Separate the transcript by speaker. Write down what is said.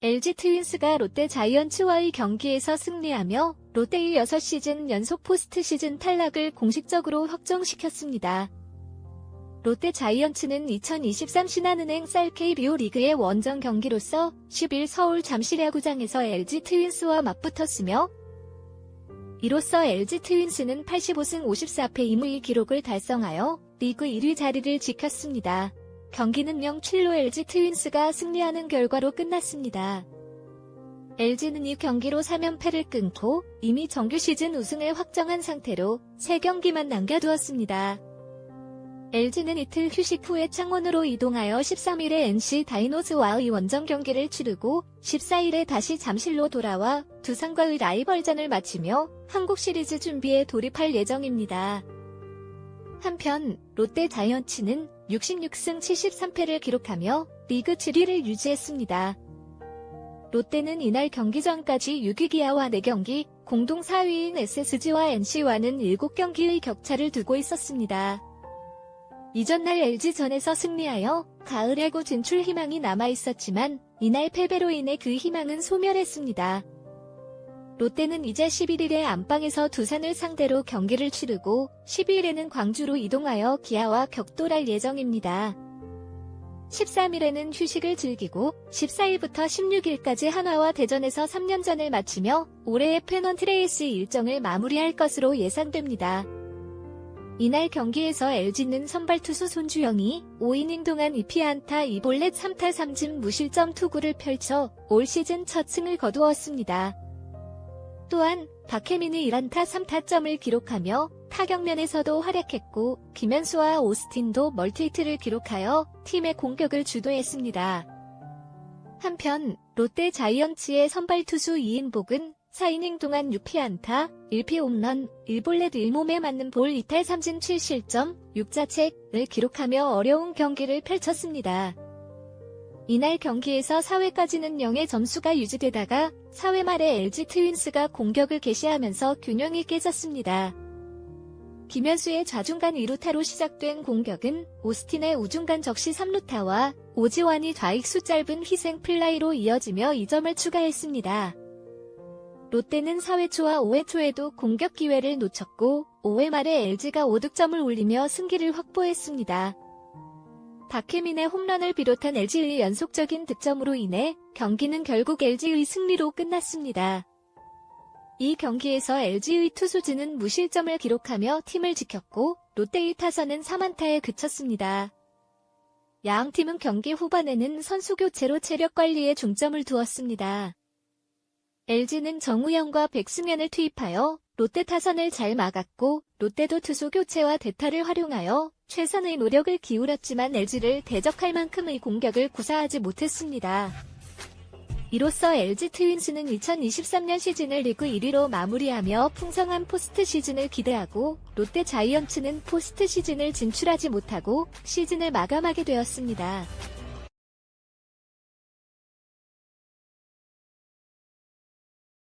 Speaker 1: LG 트윈스가 롯데 자이언츠와의 경기에서 승리하며 롯데의 6시즌 연속 포스트 시즌 탈락을 공식적으로 확정시켰습니다. 롯데 자이언츠는 2023 신한은행 쌀 KBO 리그의 원정 경기로서 10일 서울 잠실야구장에서 LG 트윈스와 맞붙었으며 이로써 LG 트윈스는 85승 54패 2무의 기록을 달성하여 리그 1위 자리를 지켰습니다. 경기는 0-7로 LG 트윈스가 승리하는 결과로 끝났습니다. LG는 이 경기로 3연패를 끊고 이미 정규 시즌 우승을 확정한 상태로 3경기만 남겨두었습니다. LG는 이틀 휴식 후에 창원으로 이동하여 13일에 NC 다이노스와의 원정 경기를 치르고 14일에 다시 잠실로 돌아와 두산과의 라이벌전을 마치며 한국 시리즈 준비에 돌입할 예정입니다. 한편 롯데 자이언츠는 66승 73패를 기록하며 리그 7위를 유지했습니다. 롯데는 이날 경기 전까지 6위 기아와 4경기, 공동 4위인 SSG와 NC와는 7경기의 격차를 두고 있었습니다. 이전날 LG전에서 승리하여 가을 야구 진출 희망이 남아있었지만 이날 패배로 인해 그 희망은 소멸했습니다. 롯데는 이제 11일에 안방에서 두산을 상대로 경기를 치르고 12일에는 광주로 이동하여 기아와 격돌할 예정입니다. 13일에는 휴식을 즐기고 14일부터 16일까지 한화와 대전에서 3년전을 마치며 올해의 페넌 트레이스 일정을 마무리할 것으로 예상됩니다. 이날 경기에서 LG는 선발 투수 손주영이 5이닝 동안 2피안타 2볼넷 3타 3진 무실점 투구를 펼쳐 올 시즌 첫 승을 거두었습니다. 또한 박혜민이 1안타 3타점을 기록하며 타격면에서도 활약했고 김현수와 오스틴도 멀티히트를 기록하여 팀의 공격을 주도했습니다. 한편 롯데 자이언츠의 선발 투수 이인복은 4이닝 동안 6피안타, 1피 홈런, 1볼넷 1몸에 맞는 볼 2탈 3진 7실점, 6자책을 기록하며 어려운 경기를 펼쳤습니다. 이날 경기에서 4회까지는 0의 점수가 유지되다가 4회 말에 LG 트윈스가 공격을 개시하면서 균형이 깨졌습니다. 김현수의 좌중간 2루타로 시작된 공격은 오스틴의 우중간 적시 3루타와 오지환이 좌익수 짧은 희생 플라이로 이어지며 2점을 추가했습니다. 롯데는 4회 초와 5회 초에도 공격 기회를 놓쳤고 5회 말에 LG가 5득점을 올리며 승기를 확보했습니다. 박혜민의 홈런을 비롯한 LG의 연속적인 득점으로 인해 경기는 결국 LG의 승리로 끝났습니다. 이 경기에서 LG의 투수진은 무실점을 기록하며 팀을 지켰고 롯데의 타선은 3안타에 그쳤습니다. 양 팀은 경기 후반에는 선수 교체로 체력 관리에 중점을 두었습니다. LG는 정우영과 백승현을 투입하여 롯데 타선을 잘 막았고 롯데도 투수 교체와 대타를 활용하여 최선의 노력을 기울였지만 LG를 대적할 만큼의 공격을 구사하지 못했습니다. 이로써 LG 트윈스는 2023년 시즌을 리그 1위로 마무리하며 풍성한 포스트 시즌을 기대하고 롯데 자이언츠는 포스트 시즌을 진출하지 못하고 시즌을 마감하게 되었습니다.